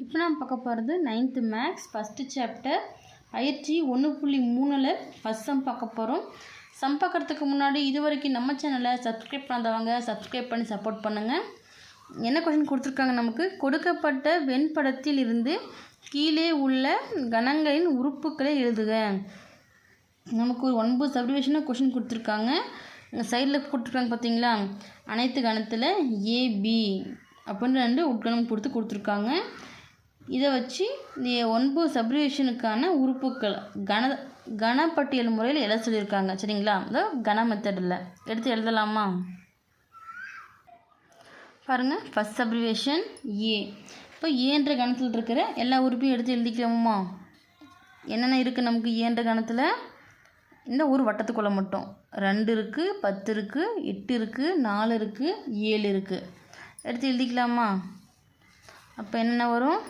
இப்போ நான் பார்க்க போகிறது நைன்த்து மேக்ஸ் ஃபஸ்ட்டு சாப்டர் பயிற்சி ஒன்று புள்ளி மூணில் ஃபஸ்ட் சம் பார்க்க போகிறோம் சம் பார்க்குறதுக்கு முன்னாடி இது வரைக்கும் நம்ம சேனலை சப்ஸ்கிரைப் பண்ணாதவங்க சப்ஸ்கிரைப் பண்ணி சப்போர்ட் பண்ணுங்கள் என்ன கொஷின் கொடுத்துருக்காங்க நமக்கு? கொடுக்கப்பட்ட வெண்படத்தில் இருந்து கீழே உள்ள கணங்களின் உறுப்புகளை எழுதுக. நமக்கு ஒரு ஒன்பது சப்டிவிஷனாக கொஷின் கொடுத்துருக்காங்க. சைடில் கொடுத்துருக்காங்க பார்த்தீங்களா அனைத்து கணத்தில் ஏபி அப்படின்னு ரெண்டு உட்கணம் கொடுத்து கொடுத்துருக்காங்க. இதை வச்சு இந்த ஒன்பது சப்ரிவேஷனுக்கான உறுப்புக்கள் கன கனப்பட்டியல் முறையில் எழுத சொல்லியிருக்காங்க. சரிங்களா? அதாவது கன மெத்தடில் எடுத்து எழுதலாமா? பாருங்கள் ஃபஸ்ட் சப்ரிவேஷன் ஏ இப்போ ஏன்ற கணத்தில் இருக்கிற எல்லா உறுப்பையும் எடுத்து எழுதிக்கலாமா? என்னென்ன இருக்குது நமக்கு ஏன்ற கணத்தில்? இந்த ஒரு வட்டத்துக்குள்ளே மட்டும். ரெண்டு இருக்குது பத்து இருக்குது எட்டு இருக்குது நாலு இருக்குது ஏழு இருக்குது எடுத்து எழுதிக்கலாமா? அப்போ என்னென்ன வரும்?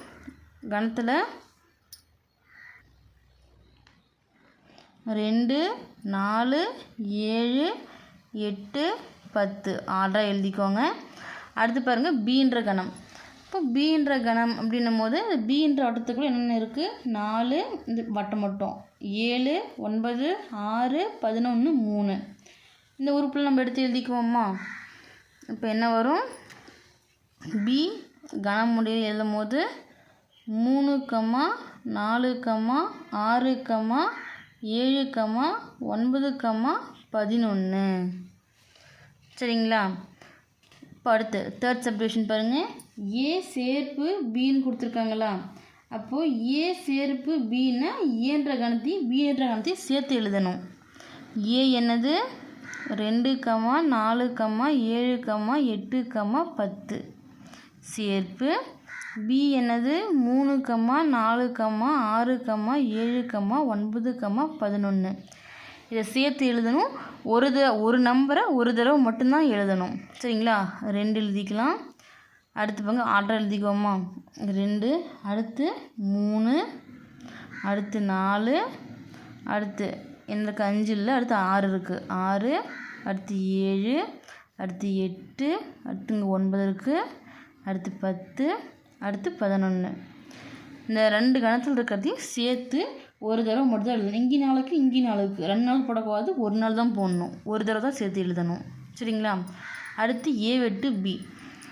கணத்தில் ரெண்டு நாலு ஏழு எட்டு பத்து. ஆர்டராக எழுதிக்கோங்க. அடுத்து பாருங்கள் பீன்ற கணம். இப்போ பீன்ற கணம் அப்படின்னும் போது இந்த பீன்ற வட்டத்துக்குள்ள என்னென்ன இருக்குது நாலு இந்த வட்டம் மட்டும். ஏழு ஒன்பது ஆறு பதினொன்று மூணு. இந்த உறுப்பில் நம்ம எடுத்து எழுதிக்குவோமா? இப்போ என்ன வரும்? பி கனமுடியில் எழுதும் போது மூணு கமா நாலு கமா ஆறு கமா ஏழு கமா ஒன்பது கமா பதினொன்று சரிங்களா? இப்போ அடுத்து தேர்ட் சப்டிவிஷன் பாருங்கள் ஏ சேர்ப்பு பின்னு கொடுத்துருக்காங்களா? அப்போது ஏ சேர்ப்பு பின்னா ஏன்ற e கணத்தையும் பி என்ற கணத்தையும் சேர்த்து எழுதணும். ஏ என்னது? ரெண்டு கமா நாலு கம்மா ஏழு கமா எட்டு கமா பத்து. சேர்ப்பு பி என்னது? மூணு கம்மா நாலு கம்மா ஆறு கம்மா ஏழு கம்மா ஒன்பது கம்மா பதினொன்று இதை சேர்த்து எழுதணும். ஒரு த ஒரு நம்பரை ஒரு தடவை மட்டும்தான் எழுதணும். சரிங்களா? ரெண்டு எழுதிக்கலாம். அடுத்து பங்கு ஆர்டர் எழுதிக்குவோமா ரெண்டு அடுத்து மூணு அடுத்து நாலு அடுத்து எனக்கு அஞ்சு இல்லை அடுத்து ஆறு இருக்குது ஆறு அடுத்து ஏழு அடுத்து எட்டு அடுத்து இங்கே ஒன்பது இருக்குது அடுத்து பத்து அடுத்து பதினொன்று இந்த ரெண்டு கணத்தில் இருக்கிறதையும் சேர்த்து ஒரு தடவை மட்டும் தான் எழுதணும். இங்கே நாளுக்கு இங்கே நாளுக்கு. ரெண்டு நாள் போடக்கூடாது ஒரு நாள் தான் போடணும். ஒரு தடவை தான் சேர்த்து எழுதணும். சரிங்களா? அடுத்து ஏ வெட்டு பி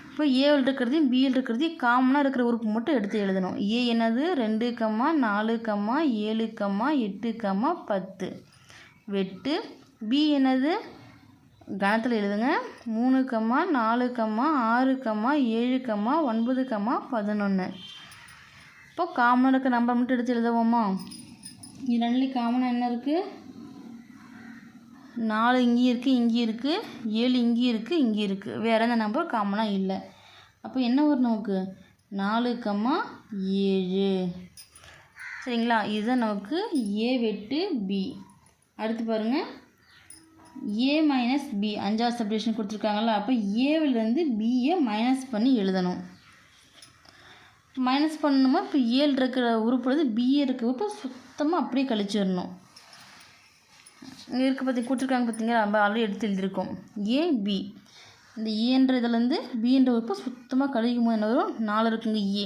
இப்போ ஏவில் இருக்கிறதையும் பியில் இருக்கிறதையும் காமனாக இருக்கிற உறுப்பு மட்டும் எடுத்து எழுதணும். ஏ என்னது? ரெண்டு கம்மா நாலு கம்மா ஏழு கம்மா எட்டு கம்மா பத்து. வெட்டு பி என்னது? கணத்தில் எழுதுங்க. மூணு கம்மா நாலு கம்மா ஆறு கம்மா ஏழு கம்மா ஒன்பது கம்மா பதினொன்று இப்போ காமனாக இருக்க நம்பர் மட்டும் எடுத்து எழுதுவோமா? இது ரெண்டுலேயும் காமனாக என்ன இருக்குது நாலு இங்கேயும் இருக்குது இங்கேயும் இருக்குது ஏழு இங்கேயும் இருக்குது இங்கேயும் இருக்குது வேறு எந்த நம்பர் காமனாக இல்லை. அப்போ என்ன வரும் நமக்கு? நாலு கம்மா ஏழு. சரிங்களா? இதுதான் நமக்கு ஏ வெட்டு பி அடுத்து பாருங்கள் ஏ மைனஸ் பி அஞ்சாவது செப்ரேஷன் கொடுத்துருக்காங்களா அப்போ ஏவிலேருந்து பியை மைனஸ் பண்ணி எழுதணும். மைனஸ் பண்ணணுமா? இப்போ ஏழு இருக்கிற உறுப்புலேருந்து பிஏ இருக்கிற உறுப்பு சுத்தமாக அப்படியே கழிச்சிடணும். இங்கே இருக்க பற்றி கொடுத்துருக்காங்க பார்த்தீங்களா நம்ம ஆல்ரெடி எடுத்து எழுதியிருக்கோம். ஏ பி இந்த ஏன்ற இதுலேருந்து பின்ற உறுப்பு சுத்தமாக கழிக்கும் போது என்ன வரும்? நாலு இருக்குங்க ஏ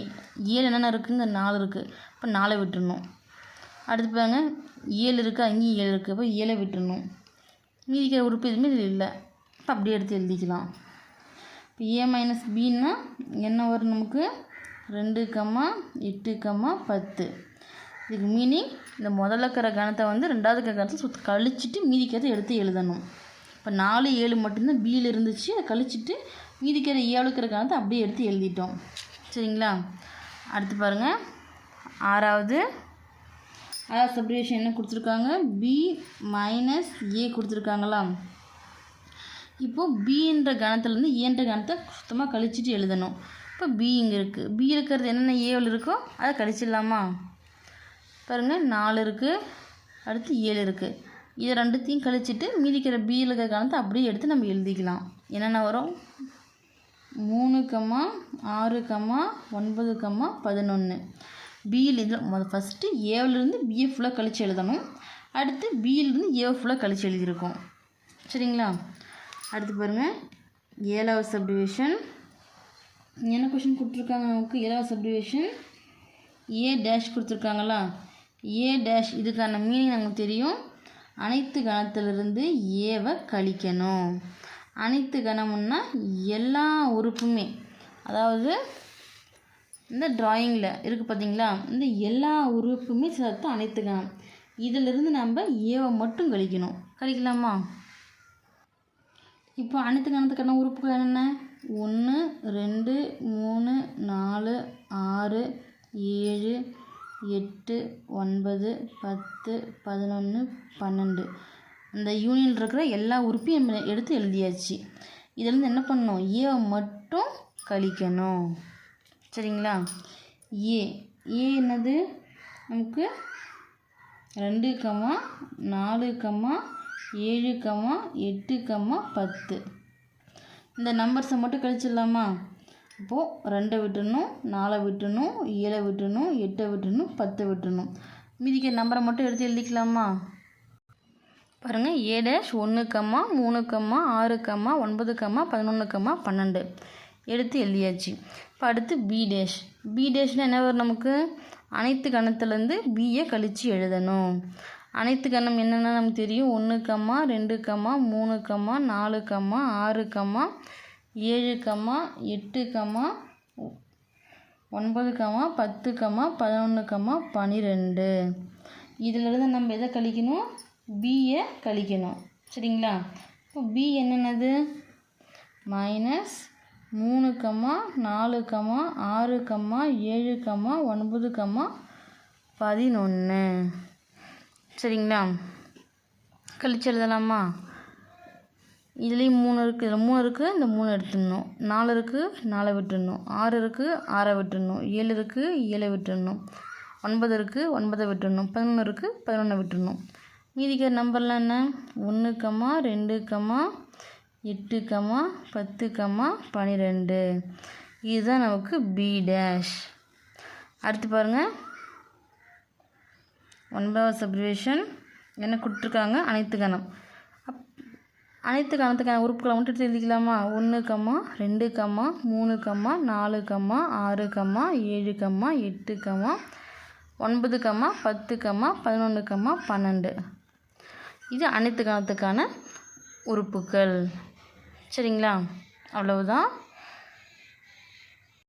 ஏழு என்னென்ன இருக்குங்க? நாலு இருக்குது இப்போ நாலை விட்டுறணும். அடுத்து பாருங்க ஏழு இருக்குது அங்கேயும் ஏழு இருக்குது அப்போ ஏழை விட்டுறணும். மீதிக்கிற உறுப்பு எதுவுமே இதில் இல்லை. இப்போ அப்படியே எடுத்து எழுதிக்கலாம். இப்போ ஏ மைனஸ் பின்னா என்ன வரும் நமக்கு? ரெண்டு கம்மா எட்டு கம்மா பத்து. இதுக்கு மீனிங் இந்த முதல்ல இருக்கிற கணத்தை வந்து ரெண்டாவது இருக்கிற கணத்தை சுத்த கழிச்சிட்டு மீதிக்கிறத எடுத்து எழுதணும். இப்போ நாலு ஏழு மட்டும்தான் பியில் இருந்துச்சு. அதை கழிச்சிட்டு மீதிக்கிற ஏழுக்கிற கணத்தை அப்படியே எடுத்து எழுதிட்டோம். சரிங்களா? அடுத்து பாருங்கள் ஆறாவது அதாவது சப்ரிவேஷன் என்ன கொடுத்துருக்காங்க? பி மைனஸ் ஏ கொடுத்துருக்காங்களா இப்போது பின்ற கணத்துலேருந்து ஏன்ற கணத்தை சுத்தமாக கழிச்சிட்டு எழுதணும். இப்போ பி இங்கே இருக்குது பி இருக்கிறது என்னென்ன ஏவில் இருக்கோ அதை கழிச்சிடலாமா? பாருங்கள் நாலு இருக்குது அடுத்து ஏழு இருக்குது இதை ரெண்டுத்தையும் கழிச்சிட்டு மீதிக்கிற பியில் இருக்கிற கணத்தை அப்படியே எடுத்து நம்ம எழுதிக்கலாம். என்னென்ன வரும்? மூணு கம்மா ஆறு கம்மா ஒன்பது கம்மா பதினொன்று பியில் இதில் ஃபஸ்ட்டு ஏவிலேருந்து பிஏ ஃபுல்லாக கழித்து எழுதணும். அடுத்து பியிலேருந்து ஏ ஃபுல்லாக கழித்து எழுதியிருக்கோம். சரிங்களா? அடுத்து பாருங்கள் ஏழாவது சப்டிவிஷன் என்ன கொஷின் கொடுத்துருக்காங்க நமக்கு? ஏழாவது சப்டிவிஷன் ஏ டேஷ் கொடுத்துருக்காங்களா? ஏ டேஷ் இதுக்கான மீனிங் நமக்கு தெரியும். அனைத்து கணத்திலிருந்து ஏவை கழிக்கணும். அனைத்து கணம்னா எல்லா உறுப்புமே. அதாவது இந்த ட்ராயிங்கில் இருக்குது பார்த்தீங்களா இந்த எல்லா உறுப்புமே சேர்த்து அனைத்துக்கலாம் இதிலிருந்து நம்ம ஏவை மட்டும் கழிக்கணும். கழிக்கலாமா? இப்போ அனைத்து கணத்துக்கான உறுப்புகள் என்னென்ன? ஒன்று ரெண்டு மூணு நாலு ஆறு ஏழு எட்டு ஒன்பது பத்து பதினொன்று பன்னெண்டு. இந்த யூனியன் இருக்கிற எல்லா உறுப்பையும் நம்ம எடுத்து எழுதியாச்சு. இதுலேருந்து என்ன பண்ணணும்? ஏவை மட்டும் கழிக்கணும். சரிங்களா? ஏ. ஏ என்னது? நமக்கு ரெண்டு கம்மா நாலு கம்மா ஏழு கம்மா எட்டு கம்மா பத்து. இந்த நம்பர்ஸை மட்டும் கழிச்சிடலாமா? இப்போது ரெண்டை விட்டணும் நாலை விட்டணும் ஏழை விட்டணும் எட்டை விட்டணும் பத்தை விட்டணும் மீதிக்க நம்பரை மட்டும் எடுத்து எழுதிக்கலாமா? பாருங்கள் ஏ டேஷ் ஒன்று கம்மா மூணு கம்மா ஆறு கம்மா ஒன்பது கம்மா பதினொன்று கம்மா பன்னெண்டு. எடுத்து எழுதியாச்சு. இப்போ அடுத்து பி டேஷ் பி டேஷ்னால் என்ன வரும் நமக்கு? அனைத்து கணத்துலேருந்து பியை கழித்து எழுதணும். அனைத்து கணம் என்னென்ன நமக்கு தெரியும்? ஒன்று கம்மா ரெண்டு கம்மா மூணு கம்மா நாலு கம்மா ஆறு கம்மா ஏழு கம்மா எட்டு கம்மா ஒன்பது கம்மா பத்து கம்மா பதினொன்று கம்மா பன்னிரெண்டு இதிலிருந்து நம்ம எதை கழிக்கணும்? பியை கழிக்கணும். சரிங்களா? இப்போ பி என்னென்னது? மைனஸ் மூணு கம்மா நாலு கம்மா ஆறு கம்மா ஏழு கம்மா ஒன்பது கம்மா பதினொன்று சரிங்களா? கழிச்சு எழுதலாமா? இதுலேயும் மூணு இருக்குது இதில் மூணு இருக்குது இந்த மூணு எடுத்துடணும். நாலு இருக்குது நாலை விட்டுடணும். ஆறு இருக்குது ஆறை விட்டுடணும். ஏழு இருக்குது ஏழை விட்டுடணும். ஒன்பது இருக்குது ஒன்பதை விட்டுடணும். பதினொன்று இருக்குது பதினொன்றை விட்டுடணும். மீதிக்கிற நம்பர்லாம் என்ன? ஒன்று கம்மா ரெண்டு கம்மா எட்டு கம்மா பத்து கம்மா பன்னிரெண்டு இதுதான் நமக்கு பி டேஷ் அடுத்து பாருங்கள் ஒன்பதாவது சப்ரிவேஷன் என்ன கொடுத்துருக்காங்க? அனைத்து கணம். அப் அனைத்து கணத்துக்கான உறுப்புகளை மட்டும் எடுத்து எழுதிக்கலாமா? ஒன்று கம்மா ரெண்டு கம்மா மூணு கம்மா நாலு கம்மா ஆறு கம்மா ஏழு கம்மா எட்டு கம்மா ஒன்பது கம்மா பத்து கம்மா பதினொன்று கம்மா பன்னெண்டு. இது அனைத்து கணத்துக்கான உறுப்புகள். சரிங்களா? அவ்வளவுதான்.